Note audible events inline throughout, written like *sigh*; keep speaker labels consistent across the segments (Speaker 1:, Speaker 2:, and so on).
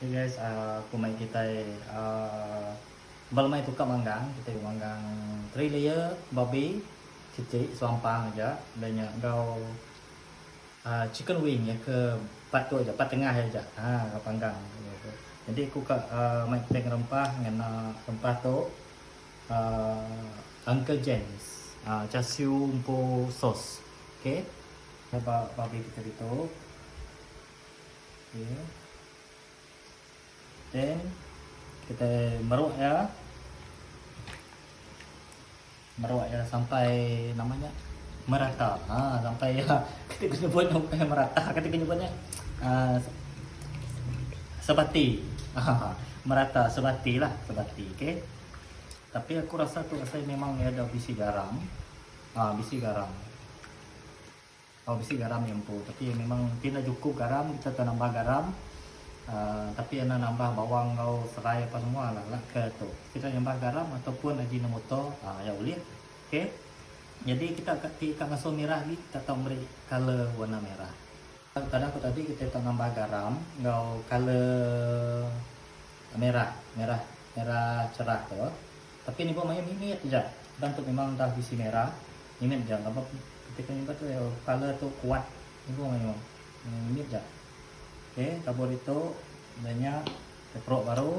Speaker 1: Okay guys, uh, aku mai kita uh, balmai tukar manggang, kita manggang 3 layer babi cicik suampang aja banyak kau uh, chicken wing ya ke part tu aja, part tengah aja. Ha, kau panggang. Jadi aku kat uh, mai teng rempah dengan uh, rempah tu uh, Uncle James. Uh, char siu umpo sauce. Okay. Kita babi kita itu. Okay. Then kita meruk ya. Meruk ya sampai namanya merata. Ha sampai ya kita kena buat sampai merata. Kita kena buatnya uh, sebati. Ha, merata sebati lah, sebati. Okey. Tapi aku rasa tu rasa memang dia ada bisi garam. Ah, bisi garam. Oh, bisi garam yang pu. Tapi memang tidak cukup garam, kita tak nambah garam. Uh, tapi anda nambah bawang kau serai apa semua lah, lah ke tu. Kita nambah garam ataupun ajinomoto, ah ya boleh. Okey. Jadi kita kat ikan asu merah ni kita tahu beri color warna merah. Tadi aku tadi kita tak nambah garam, kau color merah, merah, merah cerah tu. Tapi ni pun main minit je. Dan tu memang dah bisi merah. Minit je. Apa ketika ni tu ya, color tu kuat. Ni pun main minit je. Okey, tabur itu banyak teprok baru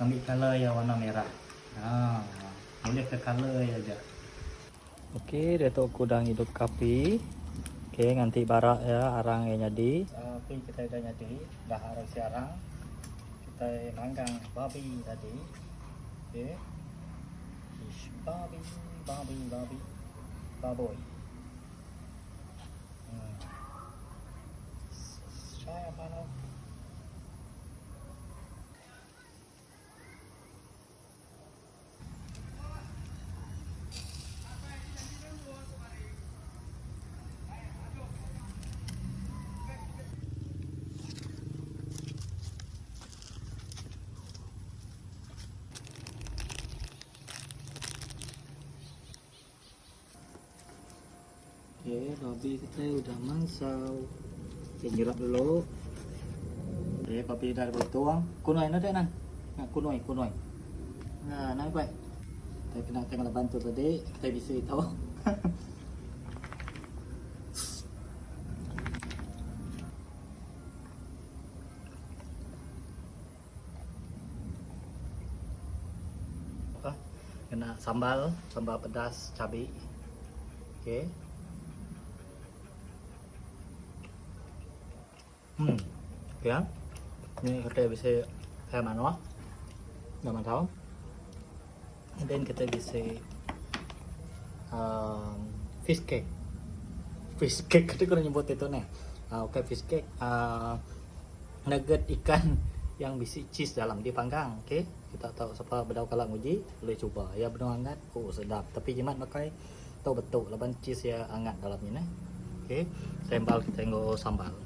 Speaker 1: ambil color yang warna merah. Ha, boleh ke color je. Okey, dia tu aku dah hidup kapi. Okey, nanti barak ya arang yang jadi. Api kita dah jadi, dah arang si arang. Kita manggang babi tadi. Okey. Ish, babi, babi, babi. Baboy. Hmm. Saya mana? Okay, babi kita udah mangsau. Okay, nyerap dulu. Okay, babi dah bertuang. Kunoi na din, Nah, kunoi, kunoi. Nah, naik baik. Kita kena tengok bantu tadi. Kita bisa tahu. Apa? Kena sambal, sambal pedas, cabai. Okay. Hmm. Ya. Ini kita bisa saya mana? Dah tahu. Then kita bisa um, fish cake. Fish cake kita kena nyebut itu nih. Uh, okay, fish cake. Uh, nugget ikan *laughs* yang bisi cheese dalam dipanggang. Okay. Kita tahu siapa berdau kalau uji boleh cuba. Ya benar hangat. Oh sedap. Tapi jimat pakai tahu betul laban cheese ya hangat dalam ini. Okay. Sambal kita tengok sambal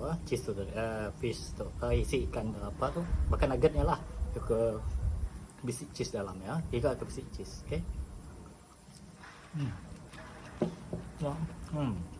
Speaker 1: apa cheese tu uh, fish tu uh, isi ikan tu, apa tu bahkan nuggetnya lah ke bisi cheese dalam ya. Tiga ke bisi cheese okey hmm. Ya, hmm